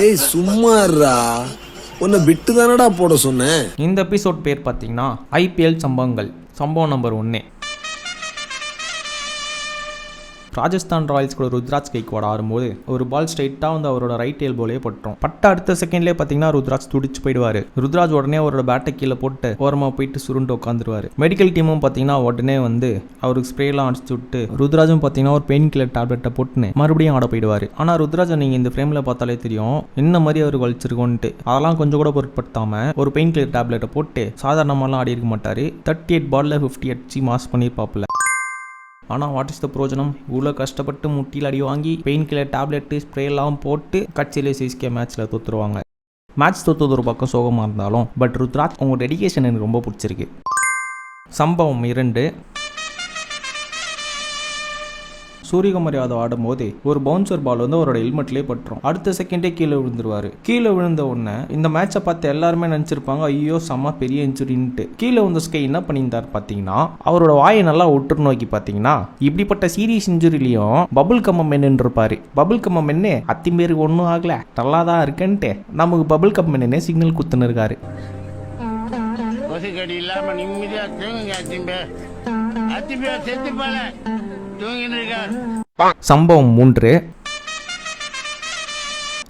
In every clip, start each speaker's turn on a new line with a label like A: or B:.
A: ஏய் சும்மாறா உன்னை விட்டு தானடா போட சொன்னேன்.
B: இந்த எபிசோட் பேர் பார்த்தீங்கன்னா ஐபிஎல் சம்பவங்கள். சம்பவம் நம்பர் ஒன்று ராஜஸ்தான் ராயல்ஸ் கூட ருத்ராஜ் கைக்வாட் ஆடும்போது ஒரு பால் ஸ்ட்ரைட்டாக வந்து அவரோட ரைட் எல்போலே பட்டுரும். பட்ட அடுத்த செகண்ட்லேயே பார்த்தீங்கன்னா ருத்ராஜ் துடிச்சு போயிடுவார். ருத்ராஜ் உடனே அவரோட பேட்டை கீழே போட்டு ஓரமாக போயிட்டு சுருண்டு உட்காந்துருவார் மெடிக்கல் டீமும் பார்த்தீங்கன்னா உடனே வந்து அவருக்கு ஸ்ப்ரேலாம் அடிச்சு விட்டு ருத்ராஜும் பார்த்தீங்கன்னா ஒரு பெயின் கில்லர் டேப்லெட்டை போட்டுன்னு மறுபடியும் ஆட போயிடுவார். ஆனால் ருத்ராஜை நீங்கள் இந்த ஃப்ரேமில் பார்த்தாலே தெரியும் என்ன மாதிரி அவர் வலிச்சிருக்கோன்ட்டு. அதெல்லாம் கொஞ்சம் கூட பொருட்படுத்தாமல் ஒரு பெயின் கில்லர் டேப்லெட்டை போட்டு சாதாரணமாலாம் ஆடி இருக்க மாட்டார். தேர்ட்டி எயிட் பாலில் ஃபிஃப்டி அடிச்சு மாஸ் பண்ணியிருப்பாப்புல ஆனால் வாட் இஸ் த பிரோஜனம்? இவ்வளோ கஷ்டப்பட்டு முட்டியில் அடி வாங்கி பெயின் கில்லர் டேப்லெட்டு ஸ்ப்ரே எல்லாம் போட்டு கட்சியிலே சிஎஸ்கே மேட்ச்சில் தோத்துருவாங்க. மேட்ச் தோத்தது ஒரு பக்கம் சோகமாக இருந்தாலும் பட் ருத்ராஜ் உங்கள் டெடிக்கேஷன் எனக்கு ரொம்ப பிடிச்சிருக்கு. சம்பவம் இரண்டு. சூரியகுமார் யாதவ் ஆடும்போது ஒரு பவுன்சர் பால் வந்து அவரோட ஹெல்மெட்லேயே பட்டுரும். அடுத்த செகண்டே கீழே விழுந்துருவாரு. கீழே விழுந்த உடனே இந்த மேட்சை பார்த்து எல்லாருமே நினச்சிருப்பாங்க ஐயோ செம்ம பெரிய இன்ஜுரின்ட்டு கீழே விழுந்த ஸ்கை என்ன பண்ணியிருந்தார் பார்த்தீங்கன்னா அவரோட வாயை நல்லா ஒற்று நோக்கி பார்த்தீங்கன்னா இப்படிப்பட்ட சீரியஸ் இன்ஜுரிலையும் பபுள் கம்மம் மென்னு இருப்பாரு பபுள் கம்மம் மென்னு அத்திம்பேருக்கு ஒன்றும் ஆகல நல்லா தான் இருக்குன்ட்டு. நமக்கு பபுள் கம் மென்னு சிக்னல் குத்துன்னு இருக்காரு
C: இல்லாம நிம்மதியா தூங்குங்க அத்திம்பே. அத்திம்பே செத்து போல. இருக்கார்
B: சம்பவம் மூன்று.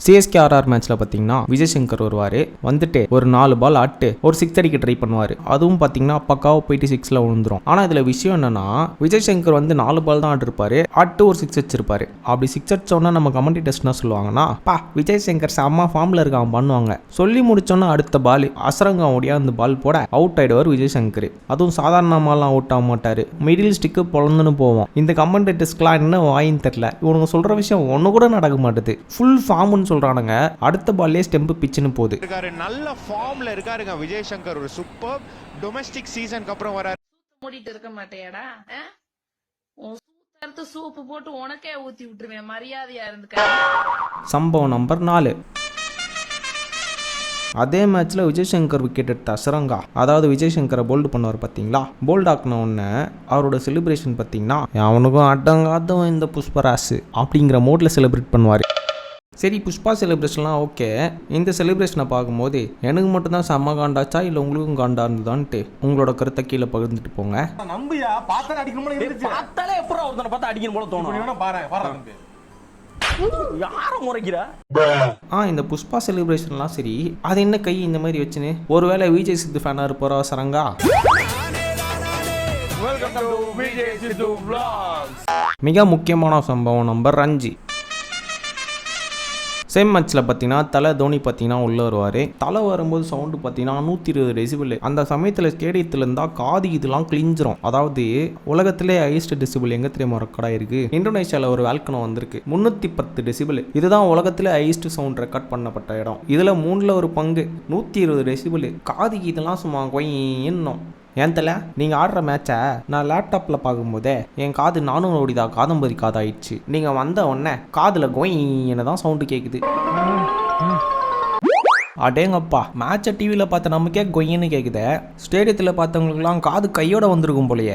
B: சிஎஸ்கே ஆர்ஆர் மேட்ச்ல பார்த்தீங்கன்னா விஜய் சங்கர் வருவார். வந்துட்டு ஒரு நாலு பால் ஆட்டு ஒரு சிக்ஸ் அடிக்க ட்ரை பண்ணுவார். அதுவும் பார்த்தீங்கன்னா பக்காவாக போயிட்டு சிக்ஸில் விழுந்துரும். ஆனால் இதில் விஷயம் என்னன்னா விஜய் சங்கர் வந்து நாலு பால் தான் ஆடிருப்பாரு. அட்டு ஒரு சிக்ஸ் அடிச்சிருப்பாரு. அப்படி சிக்ஸ் அடிச்சோன்னா நம்ம கமெண்டேட்டர்ஸ் என்ன சொல்லுவாங்கன்னா பா விஜய் சங்கர் செம்ம ஃபார்மில் இருக்கான் பண்ணுவாங்க. சொல்லி முடிச்சோன்னா அடுத்த பால் அசரங்கம் ஓடியா அந்த பால் போட அவுட் ஆயிடுவார் விஜய் சங்கர் அதுவும் சாதாரணமாலாம் அவுட் ஆக மாட்டார். மிடில் ஸ்டிக்கு பொழந்துன்னு போவோம். இந்த கமெண்டேட்டர்ஸ்க்குலாம் என்ன வாயின்னு தெரில இவனுங்க சொல்கிற விஷயம் ஒன்று கூட நடக்க மாட்டுது. ஃபுல் ஃபார்ம்னு சொல்கிறானுங்க அடுத்த பால்லே ஸ்டெம்பு பிச்சுன்னு போகுது.
D: இருக்காரு நல்ல ஃபார்ம்ல இருக்காருங்க விஜய் சங்கர் ஒரு சூப்பர் டொமஸ்டிக் சீசனுக்கு அப்புறம் வராரு.
E: மூடிட்டு இருக்க? உன் சூத்தறுத்து சூப்பு போட்டு உனக்கே ஊத்தி விட்டுருவேன் மரியாதையா இருந்துக்க.
B: சம்பவம் நம்பர் நாலு. அதே மேட்ச்சில் விஜய் சங்கர் விக்கெட் எடுத்த அசரங்கா. அதாவது விஜய் சங்கரை போல்டு பண்ணுவார் பார்த்தீங்களா போல்ட் ஆக்கின உடனே அவரோட செலிப்ரேஷன் பார்த்தீங்கன்னா அவனுக்கும் அடங்காதவன் இந்த புஷ்பராசு அப்படிங்கிற மோடில் செலிப்ரேட் பண்ணுவார். சரி புஷ்பா செலிப்ரேஷன்லாம் ஓகே இந்த செலிப்ரேஷனை பார்க்கும்போது எனக்கு மட்டும்தான் செம்ம காண்டாச்சா இல்லை உங்களுக்கும் காண்டா இருந்ததான்ட்டு? உங்களோட கருத்தை கீழே பகிர்ந்துட்டு போங்க.
F: நம்பியா? பார்த்தா அடிக்கணும் இருந்துச்சு.
G: பார்த்தாலே எப்பறம் ஒருத்தனை பார்த்தா அடிக்கணும் போல தோணும்.
F: பாரு பாரு தம்பி.
G: யார முறைக்கிற?
B: ஆ இந்த புஷ்பா செலிப்ரேஷன்லாம் சரி அது என்ன கை இந்த மாதிரி வச்சுன்னு? ஒருவேளை விஜய் சித்து ஃபேனாக இருப்பாரா சரங்கா?
F: Welcome to Vijay Sidhu vlogs.
B: மிக முக்கியமான சம்பவம் நம்பர் அஞ்சு. சேம் மேட்ச்சில் பார்த்தீங்கன்னா தலை தோனி பார்த்தீங்கன்னா உள்ளே வருவார். தலை வரும்போது சவுண்டு பார்த்தீங்கன்னா நூற்றி இருபது டெசிபிள் அந்த சமயத்தில் ஸ்டேடியத்தில் இருந்தால் காது இதெல்லாம் கிழிஞ்சிரும். அதாவது உலகத்திலே ஹையஸ்ட் டெசிபிள் எங்கே தெரியுமா? ரெக்கார்டாக இருக்குது இந்தோனேஷியாவில் ஒரு வேல்கனோ வந்திருக்கு. முந்நூற்றி பத்து டெசிபிள் இதுதான் உலகத்திலே ஹையஸ்ட் சவுண்ட் ரெக்கார்ட் பண்ணப்பட்ட இடம். இதில் மூணில் ஒரு பங்கு. நூற்றி இருபது டெசிபிள் காது இதெல்லாம் சும்மா கொய்யன்னும் ஏன் தலை? நீங்கள் ஆடுற மேட்சை நான் லேப்டாப்பில் பார்க்கும்போதே என் காது நானும் ஓடிதா காதம்பரி காதாயிடுச்சு. நீங்கள் வந்த உடனே காதில் கோயின்னு தான் சவுண்டு கேட்குது அடேங்கப்பா மேட்சை டிவியில் பார்த்த நமக்கே கொய்யன்னு கேட்குதே ஸ்டேடியத்தில் பார்த்தவங்களுக்குலாம் காது கையோட வந்திருக்கும் போலயே.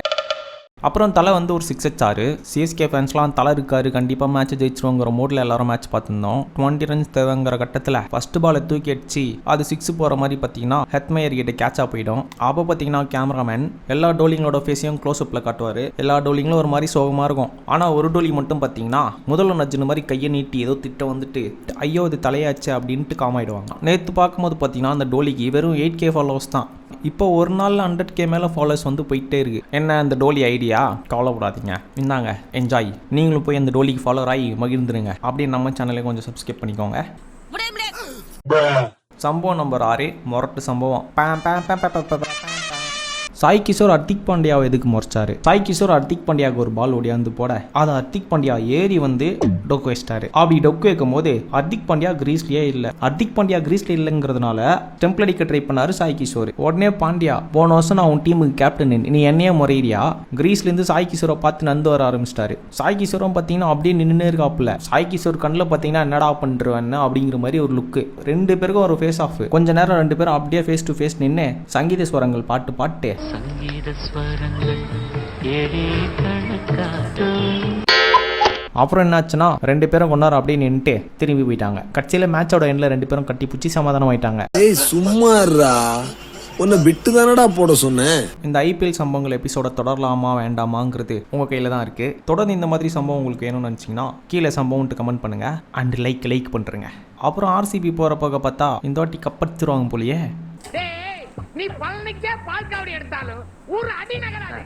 B: அப்புறம் தலை வந்து ஒரு சிக்ஸ் அச்சாரு சிஎஸ்கே ஃபேன்ஸ்லாம் தலை இருக்காரு கண்டிப்பாக மேட்ச் ஜெயிச்சிருவோங்கிற மோடில் எல்லாரும் மேட்ச் பார்த்துருந்தோம். டுவெண்ட்டி ரன்ஸ் தேவைங்கிற கட்டத்தில் ஃபர்ஸ்ட் பாலை தூக்கி அடிச்சு அது சிக்ஸ் போகிற மாதிரி பார்த்தீங்கன்னா ஹெத்மேயர் கிட்ட கேட்சாக போயிடும். அப்போ பார்த்தீங்கன்னா கேமராமேன் எல்லா டோலிங்களோட ஃபேஸையும் க்ளோஸ் அப்பில் காட்டுவார். எல்லா டோலிங்களும் ஒரு மாதிரி சோகமாக இருக்கும். ஆனால் ஒரு டோலி மட்டும் பார்த்தீங்கன்னா முதல்ல நஜ்ஜின மாதிரி கையை நீட்டி ஏதோ திட்டம் வந்துட்டு ஐயோ இது தலையாச்சு அப்படின்ட்டு காமாயிடுவாங்க நேற்று பார்க்கும்போது பார்த்தீங்கன்னா அந்த டோலிக்கு வெறும் எயிட் கே ஃபாலோவர்ஸ் தான். இப்போ ஒரு நாளில் ஹண்ட்ரட் கே மேலே ஃபாலோவர்ஸ் வந்து போயிட்டே இருக்கு. என்ன அந்த டோலி ஐடியா? கவலைப்படாதீங்க. இந்தாங்க என்ஜாய் நீங்களும் போய் அந்த டோலிக்கு ஃபாலோவர் ஆகி மகிழ்ந்துருங்க. அப்படியே நம்ம சேனலை கொஞ்சம் சப்ஸ்கிரைப் பண்ணிக்கோங்க. சம்பவம் நம்பர் ஆறு மொரட்டு சம்பவம். சாய் கிஷோர் அர்த்திக் பாண்டியாவை எதுக்கு முறைச்சாரு? சாய் கிஷோர் அர்த்திக் பாண்டியாவுக்கு ஒரு பால் ஓடியாந்து போட. அதை அர்த்திக் பாண்டியா ஏறி வந்து டொக்கு வச்சிட்டாரு. அப்படி டொக்கு வைக்கும் போது அர்த்திக் பாண்டியா கிரீஸ்லயே இல்ல. அர்த்திக் பாண்டியா கிரீஸ்ல இல்லைங்கிறதுனால டெம்பிள் அடிக்க ட்ரை பண்ணாரு சாய் கிஷோர். உடனே பாண்டியா போன வருஷம் நான் உன் டீமுக்கு கேப்டன் நீ என்னையே முறையிறியா? கிரீஸ்ல இருந்து சாய் கிஷோரை பார்த்து நந்து வர ஆரம்பிச்சிட்டாரு. சாய் கிஷோரும் பார்த்தீங்கன்னா அப்படியே நின்று இருக்காப்புல. சாய் கிஷோர் கண்ணில் பார்த்தீங்கன்னா என்னடா பண்ணுறவன்னு அப்படிங்கிற மாதிரி ஒரு லுக்கு ரெண்டு பேருக்கும் ஒரு ஃபேஸ் ஆஃப் கொஞ்ச நேரம் ரெண்டு பேரும் அப்படியே ஃபேஸ் டு ஃபேஸ் நின்று சங்கீத ஸ்வரங்கள் பாட்டு பாட்டு
H: சங்கீத ஸ்வரங்கள் ஏழே கணக்காதோ.
B: அப்புறம் என்னாச்சுன்னா ரெண்டு பேரும் கொண்டாரு அப்படியே நின்றுட்டு திரும்பி போயிட்டாங்க. கட்சியில் மேட்சோட எண்டில் ரெண்டு பேரும் கட்டி பிடிச்சி சமாதானம் ஆயிட்டாங்க.
A: ஏய் சும்மாறா உன்னை விட்டு தானடா போட சொன்னேன்.
B: இந்த ஐபிஎல் சம்பவங்கள் எபிசோட தொடரலாமா வேண்டாமாங்கிறது உங்கள் கையில் தான் இருக்குது தொடர்ந்து இந்த மாதிரி சம்பவம் உங்களுக்கு வேணும்னு நினச்சிங்கன்னா கீழே சம்பவம்ட்டு கமெண்ட் பண்ணுங்கள் அண்ட் லைக் லைக் பண்ணுறேங்க அப்புறம் ஆர்சிபி போகிற போக பார்த்தா இந்த வாட்டி கப்படிச்சிருவாங்க போலயே.
H: நீ பழனிக்கே பால் காவடி எடுத்தாலும் ஊர் அடி நகராது